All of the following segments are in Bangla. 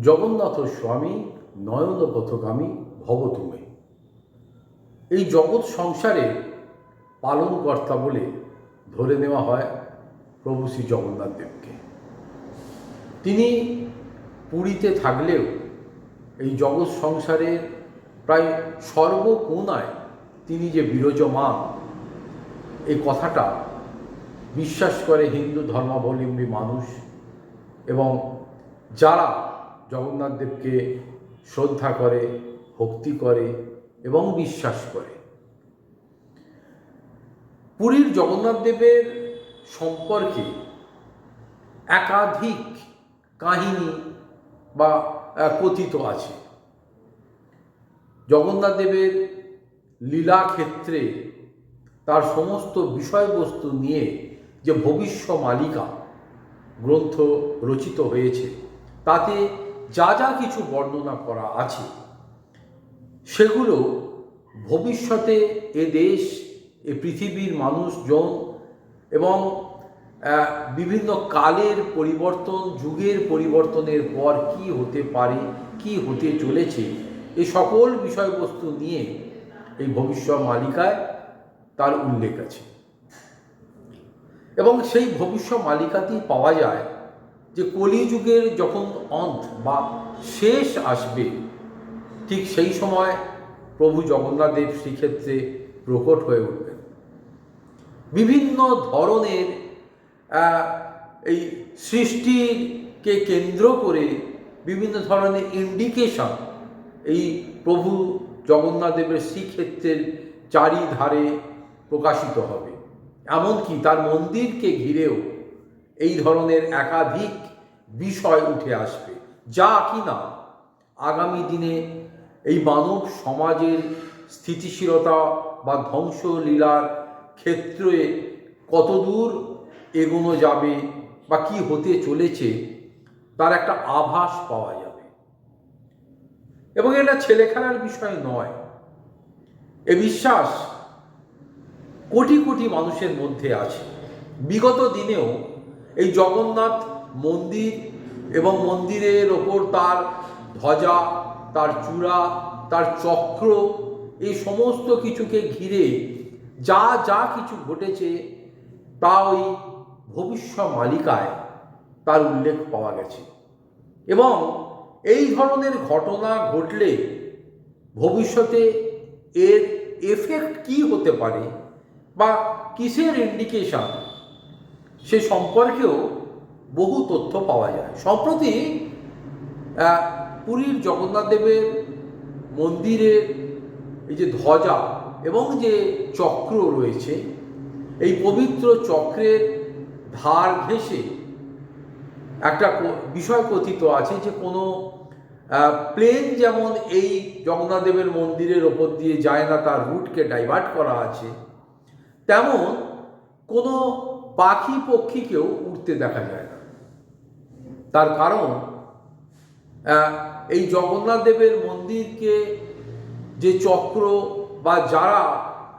জগন্নাথ স্বামী নয়ন পথগামী ভব তুমি এই জগৎ সংসারে পালনকর্তা বলে ধরে নেওয়া হয় প্রভু শ্রী জগন্নাথ দেবকে। তিনি পুরীতে থাকলেও এই জগৎ সংসারের প্রায় সর্বকোনায় তিনি যে বিরাজমান এই কথাটা বিশ্বাস করে হিন্দু ধর্মাবলম্বী মানুষ এবং যারা জগন্নাথ দেবকে শ্রদ্ধা করে, ভক্তি করে এবং বিশ্বাস করে। পুরীর জগন্নাথ দেবের সম্পর্কে একাধিক কাহিনী বা কথিত আছে। জগন্নাথ দেবের লীলা ক্ষেত্রে তার সমস্ত বিষয়বস্তু নিয়ে যে ভবিষ্য মালিকা গ্রন্থ রচিত হয়েছে, তাতে যা যা কিছু বর্ণনা করা আছে, সেগুলো ভবিষ্যতে এ দেশ, এ পৃথিবীর মানুষজন এবং বিভিন্ন কালের পরিবর্তন, যুগের পরিবর্তনের পর কি হতে পারে, কি হতে চলেছে এই সকল বিষয়বস্তু নিয়ে এই ভবিষ্যৎ মালিকায় তার উল্লেখ আছে। এবং সেই ভবিষ্যৎ মালিকাতেই পাওয়া যায় যে কলিযুগের যখন অন্ত বা শেষ আসবে, ঠিক সেই সময় প্রভু জগন্নাথ দেব শ্রীক্ষেত্রে প্রকট হয়ে উঠবেন। বিভিন্ন ধরনের এই সৃষ্টিকে কেন্দ্র করে বিভিন্ন ধরনের ইন্ডিকেশন এই প্রভু জগন্নাথ দেবের শ্রীক্ষেত্রের চারিধারে প্রকাশিত হবে। এমনকি তার মন্দিরকে ঘিরেও এই ধরনের একাধিক বিষয় উঠে আসবে। যা কিনা আগামী দিনে এই মানব সমাজের স্থিতিশীলতা বা ধ্বংসলীলার ক্ষেত্রে কতদূর এগোনো যাবে বা কি হতে চলেছে, তার একটা আভাস পাওয়া যাবে। এবং এটা ছেলেখেলার বিষয় নয়। এ বিশ্বাস কোটি কোটি মানুষের মধ্যে আছে। বিগত দিনেও এই জগন্নাথ মন্দির এবং মন্দিরের ওপর তার ধ্বজা, তার চূড়া, তার চক্র, এই সমস্ত কিছুকে ঘিরে যা যা কিছু ঘটেছে, তা ওই ভবিষ্য মালিকায় তার উল্লেখ পাওয়া গেছে। এবং এই ধরনের ঘটনা ঘটলে ভবিষ্যতে এর এফেক্ট কি হতে পারে বা কিসের ইন্ডিকেশন সে সম্পর্কেও বহু তথ্য পাওয়া যায়। সম্প্রতি পুরীর জগন্নাথ দেবের মন্দিরের এই যে ধ্বজা এবং যে চক্র রয়েছে, এই পবিত্র চক্রের ধার ঘেঁষে একটা বিষয় কথিত আছে যে কোনো প্লেন যেমন এই জগন্নাথ দেবের মন্দিরের ওপর দিয়ে যায় না, তার রুটকে ডাইভার্ট করা আছে, তেমন কোনো পাখি পক্ষীকেও উঠতে দেখা যায় না। তার কারণ এই জগন্নাথ দেবের মন্দিরকে যে চক্র বা যারা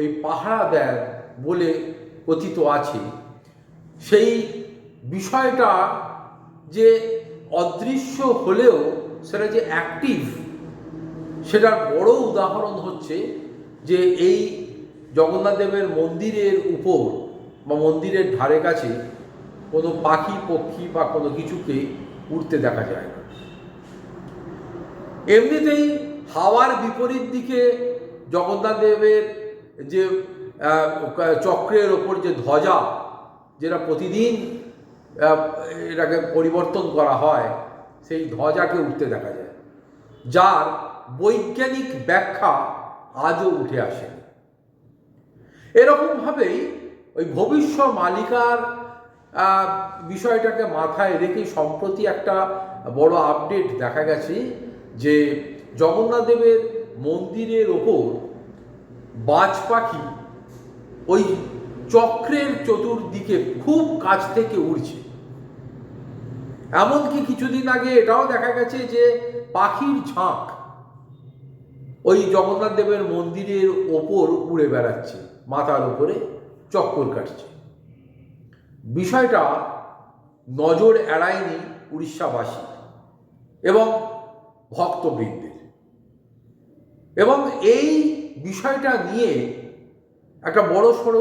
এই পাহারা দেয় বলে কথিত আছে, সেই বিষয়টা যে অদৃশ্য হলেও সেটা যে অ্যাক্টিভ সেটার বড় উদাহরণ হচ্ছে যে এই জগন্নাথ দেবের মন্দিরের উপর বা মন্দিরের ধারে কাছে কোনো পাখি, পক্ষী বা কোনো কিছুকে উঠতে দেখা যায় না। এমনিতেই হাওয়ার বিপরীত দিকে জগন্নাথ দেবের যে চক্রের ওপর যে ধ্বজা, যেটা প্রতিদিন এটাকে পরিবর্তন করা হয়, সেই ধ্বজাকে উঠতে দেখা যায়। যার বৈজ্ঞানিক ব্যাখ্যা আজও উঠে আসে এরকমভাবেই ওই ভবিষ্য মালিকার বিষয়টাকে মাথায় রেখে সম্প্রতি একটা বড় আপডেট দেখা গেছে যে জগন্নাথ দেবের মন্দিরের ওপর বাজ পাখি ওই চক্রের চতুর্দিকে খুব কাছ থেকে উড়ছে। এমনকি কিছুদিন আগে এটাও দেখা গেছে যে পাখির ঝাঁক ওই জগন্নাথ দেবের মন্দিরের ওপর উড়ে বেড়াচ্ছে, মাথার উপরে। চক্কর কাটছে। বিষয়টা নজর এড়ায়নি উড়িষ্যাবাসী এবং ভক্তবৃন্দের। এবং এই বিষয়টা নিয়ে একটা বড় সড়ো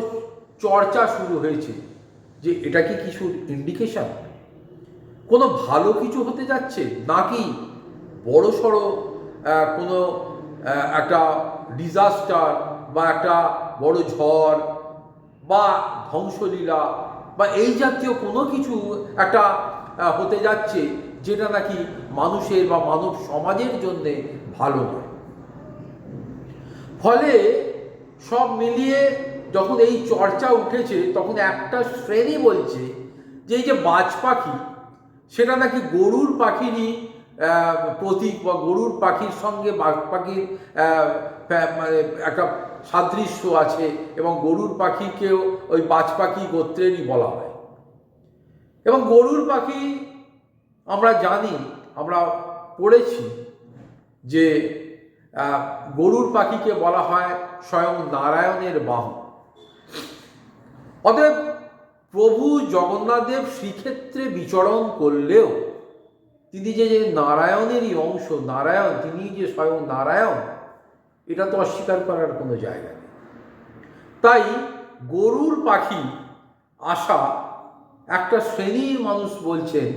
চর্চা শুরু হয়েছে যে এটা কি কিছুর ইন্ডিকেশন কোনো ভালো কিছু হতে যাচ্ছে নাকি বড় সড়ো কোনো একটা ডিজাস্টার বা একটা বড় ঝড় বা ধ্বংসলীলা বা এই জাতীয় কোনো কিছু একটা হতে যাচ্ছে যেটা নাকি মানুষের বা মানব সমাজের জন্যে ভালো নয়। ফলে সব মিলিয়ে যখন এই চর্চা উঠেছে, তখন একটা শ্রেণি বলছে যে এই যে বাজ পাখি, সেটা নাকি গরুর পাখিরই প্রতীক বা গরুর পাখির সঙ্গে বাঘ পাখির মানে একটা সাদৃশ্য আছে এবং গরুর পাখিকেও ওই বাজ পাখি গোত্রেরই বলা হয়। এবং গরুর পাখি আমরা জানি, আমরা পড়েছি যে গরুর পাখিকে বলা হয় স্বয়ং নারায়ণের বাহন অতএব প্রভু জগন্নাথদেব শ্রীক্ষেত্রে বিচরণ করলেও তিনি যে নারায়ণেরই অংশ, নারায়ণ, তিনি যে স্বয়ং নারায়ণ এটা তো অস্বীকার করার কোনো জায়গা নেই। তাই গরুর পাখি আসা একটা শ্রেণির মানুষ বলছেন,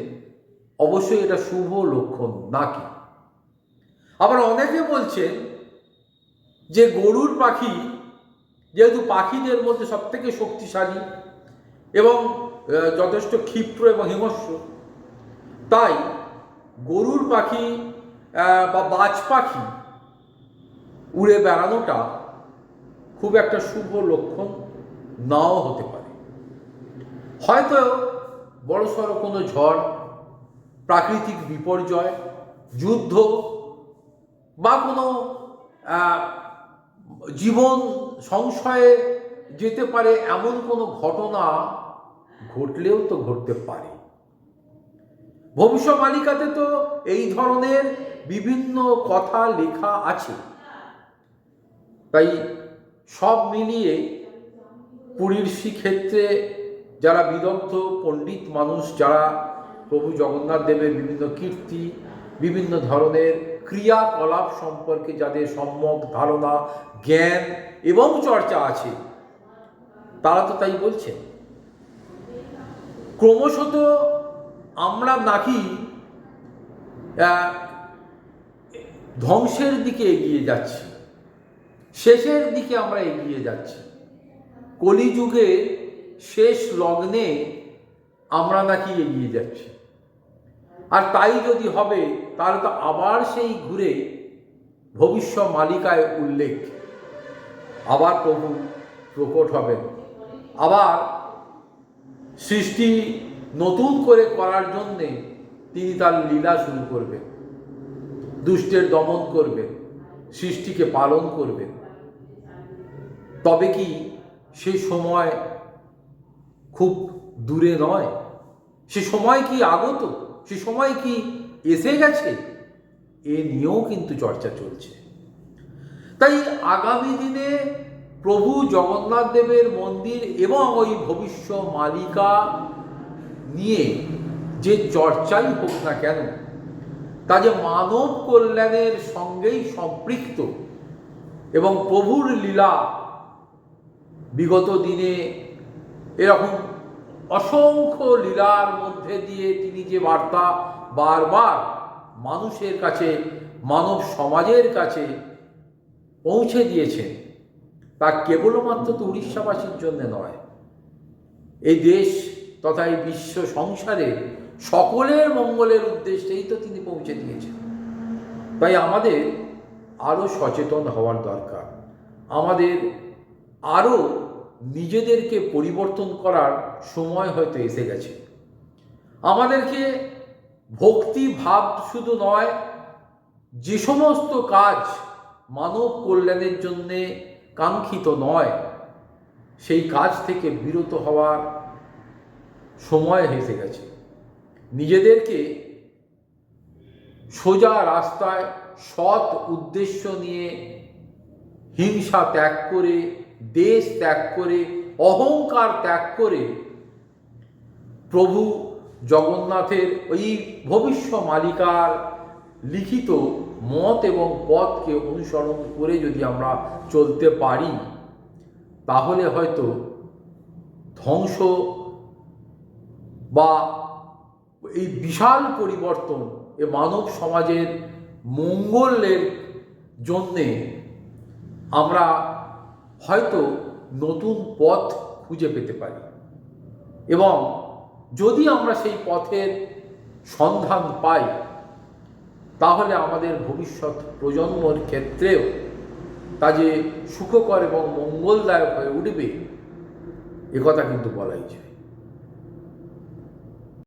অবশ্যই এটা শুভ লক্ষণ নাকি আবার অনেকে বলছেন যে গরুর পাখি যেহেতু পাখিদের মধ্যে সব থেকে শক্তিশালী এবং যথেষ্ট ক্ষিপ্র এবং হিংস্র, তাই গরুর পাখি বা বাজ পাখি উড়ে বেড়ানোটা খুব একটা শুভ লক্ষণ নাও হতে পারে। হয়তো বড়সড় কোনো ঝড়, প্রাকৃতিক বিপর্যয়, যুদ্ধ বা কোনো জীবন সংশয়ে যেতে পারে এমন কোনো ঘটনা ঘটলেও তো ঘটতে পারে। ভবিষ্যমালিকাতে তো এই ধরনের বিভিন্ন কথা লেখা আছে। তাই সব মিলিয়ে পুরীর শ্রীক্ষেত্রে যারা বিদগ্ধ, পণ্ডিত মানুষ, যারা প্রভু জগন্নাথ দেবের বিভিন্ন কীর্তি, বিভিন্ন ধরনের ক্রিয়াকলাপ সম্পর্কে যাদের সম্যক ধারণা, জ্ঞান এবং চর্চা আছে, তারা তো তাই বলছেন। ক্রমশত আমরা নাকি ধ্বংসের দিকে এগিয়ে যাচ্ছি। শেষের দিকে আমরা এগিয়ে যাচ্ছি। কলিযুগে শেষ লগ্নে আমরা নাকি এগিয়ে যাচ্ছি। আর তাই যদি হবে, তাহলে তো আবার সেই ঘুরে ভবিষ্য মালিকায় উল্লেখ। আবার প্রভু প্রকট হবেন। আবার সৃষ্টি নতুন করে করার জন্যে তিনি তার লীলা শুরু করবেন। দুষ্টের দমন করবেন। সৃষ্টিকে পালন করবেন। তবে কি সে সময় খুব দূরে নয়? সে সময় কি আগত? সে সময় কি এসে গেছে? এ নিয়েও কিন্তু চর্চা চলছে। তাই আগামী দিনে প্রভু জগন্নাথ দেবের মন্দির এবং ওই ভবিষ্য মালিকা নিয়ে যে চর্চাই হোক না কেন, তা যে মানব কল্যাণের সঙ্গেই সম্পৃক্ত এবং প্রভুর লীলা বিগত দিনে এরকম অসংখ্য লীলার মধ্যে দিয়ে তিনি যে বার্তা বারবার মানুষের কাছে, মানব সমাজের কাছে পৌঁছে দিয়েছেন, তা কেবলমাত্র তো উড়িষ্যাবাসীর জন্য নয়। এই দেশ তথা এই বিশ্ব সংসারে সকলের মঙ্গলের উদ্দেশ্যেই তো তিনি পৌঁছে দিয়েছেন। তাই আমাদের আরও সচেতন হওয়ার দরকার। আমাদের আরও নিজেদেরকে পরিবর্তন করার সময় হয়তো এসে গেছে। আমাদেরকে ভক্তি ভাব শুধু নয়, যে সমস্ত কাজ মানব কল্যাণের জন্যে কাঙ্ক্ষিত নয়, সেই কাজ থেকে বিরত হওয়ার সময় এসে গেছে। নিজেদেরকে সোজা রাস্তায় সৎ উদ্দেশ্য নিয়ে হিংসা ত্যাগ করে দেশ ত্যাগ করে, অহংকার ত্যাগ করে প্রভু জগন্নাথের ওই ভবিষ্য মালিকার লিখিত মত এবং পথকে অনুসরণ করে যদি আমরা চলতে পারি, তাহলে হয়তো ধ্বংস বা এই বিশাল পরিবর্তন এ মানব সমাজের মঙ্গলের জন্যে আমরা হয়তো নতুন পথ খুঁজে পেতে পারি। এবং যদি আমরা সেই পথের সন্ধান পাই, তাহলে আমাদের ভবিষ্যৎ প্রজন্মর ক্ষেত্রেও তা যে সুখকর এবং মঙ্গলদায়ক হয়ে উঠবে একথা কিন্তু বলাই যায়।